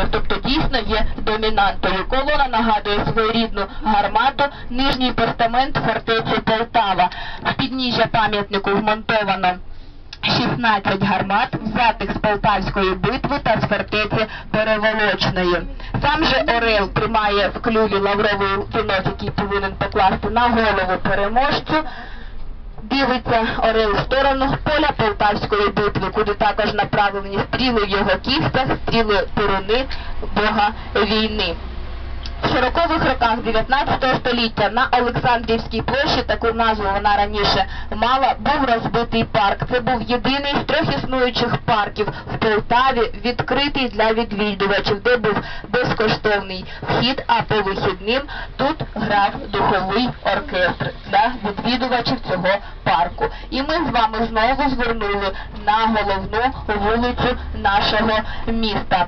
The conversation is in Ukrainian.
метрів, тобто дійсно є домінантою. Колона нагадує своєрідну гармату, нижній постамент фортеці Полтава. В підніжжя пам'ятнику вмонтовано 16 гармат, взятих з Полтавської битви та з фортеці Переволочної. Сам же Орел тримає в клюві лавровий вінок, який повинен покласти на голову переможцю. Дивиться Орел в сторону поля Полтавської битви, куди також направлені стріли його кіста, стріли Туруни, бога війни. В 40-х роках 19 століття на Олександрівській площі, таку назву вона раніше мала, був розбитий парк. Це був єдиний з трьох існуючих парків в Полтаві, відкритий для відвідувачів, де був безкоштовний вхід, а по вихідним тут грав духовий оркестр для відвідувачів цього парку. І ми з вами знову звернули на головну вулицю нашого міста.